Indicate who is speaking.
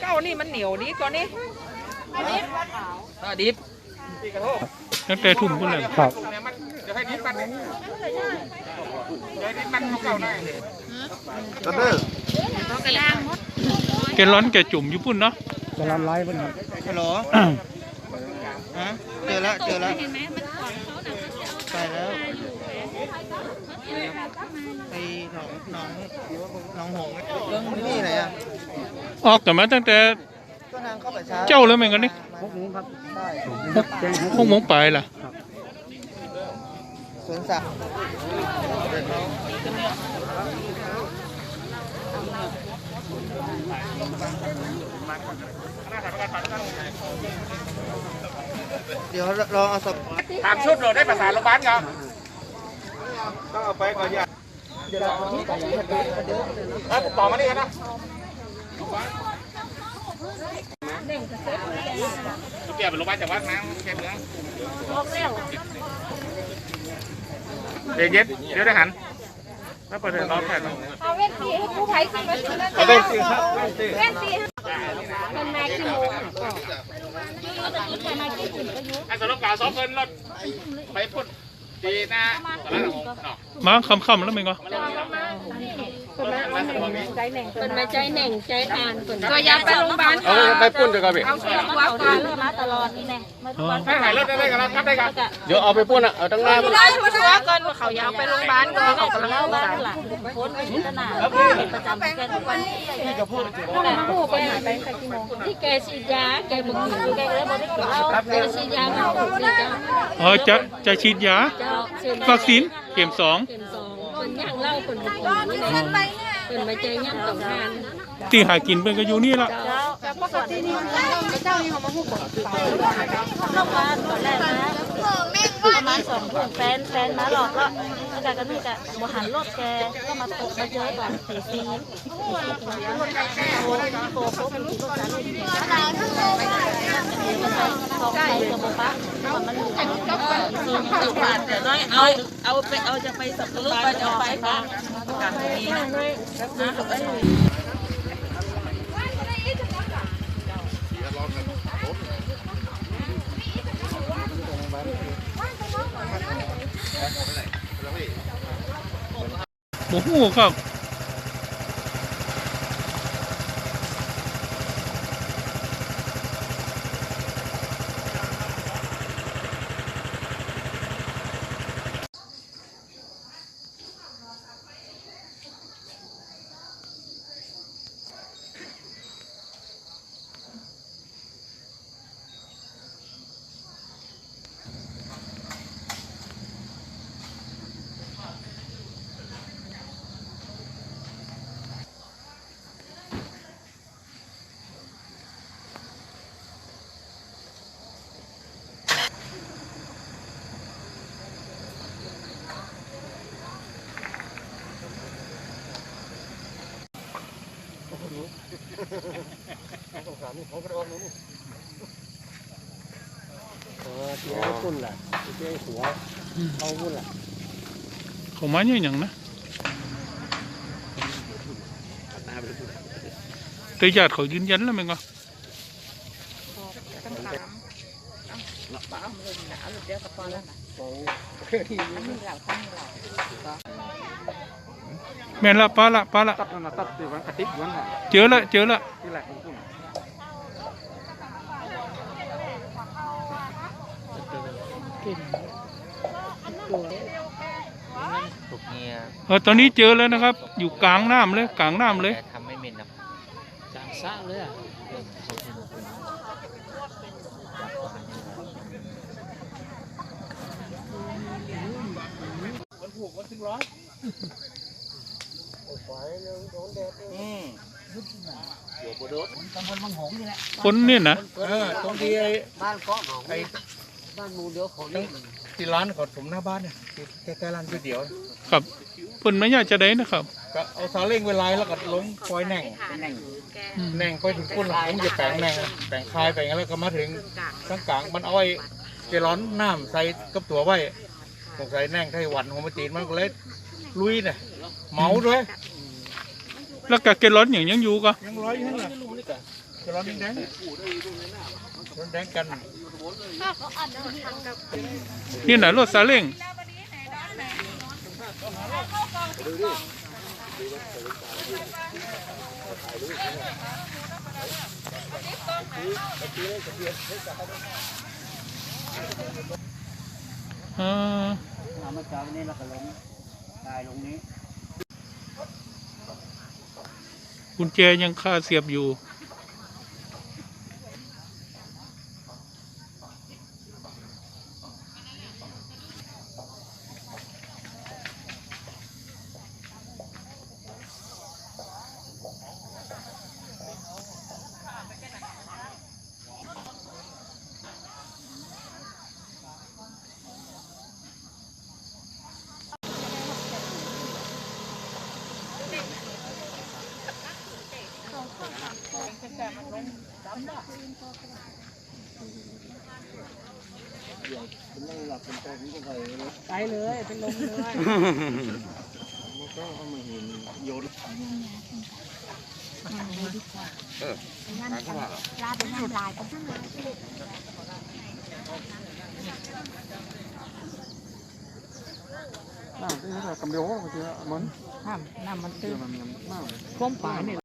Speaker 1: เก้านี่มันเหนียวดีกว่านี่
Speaker 2: ถ้าดิบ
Speaker 3: ตั้งแต่ทุ่มพุ่นเลย
Speaker 4: ครับ
Speaker 2: จะให้ดิบมันจะให้ดิบมันเก่าหน่อย
Speaker 3: แกร้อนแกจุ่มอยู่พุ่นเนาะ
Speaker 4: จะรับไล่บ้างครับ
Speaker 2: ฮัลโหลฮะเจอแล้วเจอแล้ว
Speaker 5: เห็นไหมมันก่อนเขาน่ะเขาจะเอา
Speaker 2: ไปแล้ว
Speaker 5: อยู่แหวน
Speaker 2: ไปหนองหนองหนองหงส์นี่ไหน อะ
Speaker 3: ออกกันมาตั้งแต่
Speaker 2: ก็นางเข้าไปช้า
Speaker 3: เจ้าเลยเหมือนกันนี่
Speaker 4: พวกนี้ครับ
Speaker 2: ใช่
Speaker 3: หกโมงไปล่ะ
Speaker 2: สวนสัตว์เดี๋ยวลองเอาศพ
Speaker 6: ถามชุดเราได้ภาษาโรงพยาบาลครับต้องเอาไปก่อนอย่าเดี๋ยวเราต่อมานี่กันนะ เปลี่ยนเป็นรงพยาบาลจังหวัดนะแค่เมืองเดี๋ยวเย็ดเดี๋ยวได้หันแล้วเปิดเดี๋ยวรอแค่น
Speaker 5: เอาเว้นสีให้ผู้ภัยขึ้นมาขึ้นแล้ว
Speaker 6: เอาเป็นสิครับ
Speaker 5: เว้นสีมันมากี่โมงอะก็มันมากี่ถึงก็ยุ
Speaker 6: ไอ้สรุปกล่าวสองคนรถไปพุ่นดีนะตอนนั้นผม เนาะ
Speaker 3: มาค่ำๆแล้วมั้งก็
Speaker 5: เป็นมาใจแหน่งใจทานเป็น
Speaker 1: ตัวยาไปโรงพยาบาล
Speaker 6: เอาไปพุ่นเดี๋ยวกันพี่
Speaker 5: เอาเสื้อหัวก่อนมาตลอดนี่แน่มาทุกวัน
Speaker 6: ให้หายรถได้กันแล้วครับได้กัน
Speaker 2: เดี๋ยวเอาไปป้วนอะเอาตั้งหน้า
Speaker 1: ได้ทัวร์ก่อนว่าเขาอยากไปโรงพยาบาลก็เขากำลัง
Speaker 5: เล่า
Speaker 1: รัก
Speaker 5: บ้าน
Speaker 1: ษา
Speaker 5: หลังพ้นไปที่ตลาดเป็นประจำแกทุกวันนี่ก็พูดแต่ผู้ไปหาไปสักกี่โมงที่แกฉีดยาแกบอกกินแกเลยบอกได้กินเหล้าแกฉีดยามาถูกเลยจ้า
Speaker 3: อ๋อจะจะฉีดยา
Speaker 5: เจ้าเชิญ
Speaker 3: วัคซีนเข็มสอง
Speaker 5: เข็มสองคนย่าง เหล้าคนบุกคนนี่แหละเป็นมาใจย่ำต่องทาน
Speaker 3: ที่หากินเป็นก็อยู่นี่ละ
Speaker 5: เจ้าแต่ปกตินี่เจ้านี่เขามาพูดก่อนเข้ามาตอนแรกนะประมาณสองทุ่มแฟนแฟนมาหลอกแล้วแล้วกันก็นี่กะบหันรถแกก็มาตกมาเจอก่อนสี่ซีโอ้โหโตโป๊เป็นกี่รถจันทร์เลยสองใส่กับโบปั๊มันอยู่ ซีนี่
Speaker 1: เดี๋ยวน้อยเอาเอาไปเอาจะไปสับปะรดไปเอาไปค่ะ
Speaker 3: โอ้โหครับ
Speaker 4: เออเจ้าพุ่นแหละเจ้าหัวเอาพุ่นแหละ
Speaker 3: เขามาเนี่ยอย่างนะแต่ญาติเขายืนยันแล้วมั้งก็ แม่นละป้าละป้าละ
Speaker 4: ตัดนั่นนะตัดที่วันกระติกวันน่ะ
Speaker 3: เจอละเจอละ
Speaker 4: ที่แหลกของพุ่น
Speaker 2: ถูกเงีย
Speaker 3: เออตอนนี้เจอแล้วนะครับ อยู่กลางน้ำเลยกลางน้ำเลย
Speaker 2: แต่ทำไม่เหม็นนะ
Speaker 4: จางซ่าเลยอะ
Speaker 3: คนเนี่ย นะ
Speaker 6: เออตรงที่ไอ้
Speaker 4: บ้านเกาะหนอง
Speaker 6: ไอ้
Speaker 4: บ้านมูเดียวเขาเลี้ยง
Speaker 6: ที่ร้านของผมหน้าบ้านเนี่ยใกล้ๆร้านก๋วยเตี๋ยว
Speaker 3: ครับเพิ่นไม่อยากจะได้นะครับ
Speaker 6: ก็เอาซาเล้งเวลาแล้วก็ลงปล่อยแหน่ง
Speaker 3: อืม
Speaker 6: แหน่งไปถึงก้นหลังผมจะแปลงแหน่งแปลงคายไปงั้นแล้วก็มาถึงข้างกลางมันเอาไอ้เกร้อนน้ำใส่กับตัวไว้สงสัยแหน่งไต้หวันของมันจีนมันก็เลยลุยเนี่ยเหมาด้วย
Speaker 3: แล้วกะเกลอนอย่างยังอยู่ก็
Speaker 6: ยังร้อยอยู่นั่นแหละจะร้อนแดงร้อนแดงกัน
Speaker 3: นี่ไหนะรถซาเล้งอ่า
Speaker 4: น้ำมาจากนี้แล้วก็ลงได้ลงนี้
Speaker 3: กุญแจยังคาเสียบอยู่
Speaker 1: ไปเลยเป็นลมเลย
Speaker 6: น้ำที่นี่กำเดียวมัน
Speaker 1: น้ำน้ำมันตื้นก้มป่าเนี่ย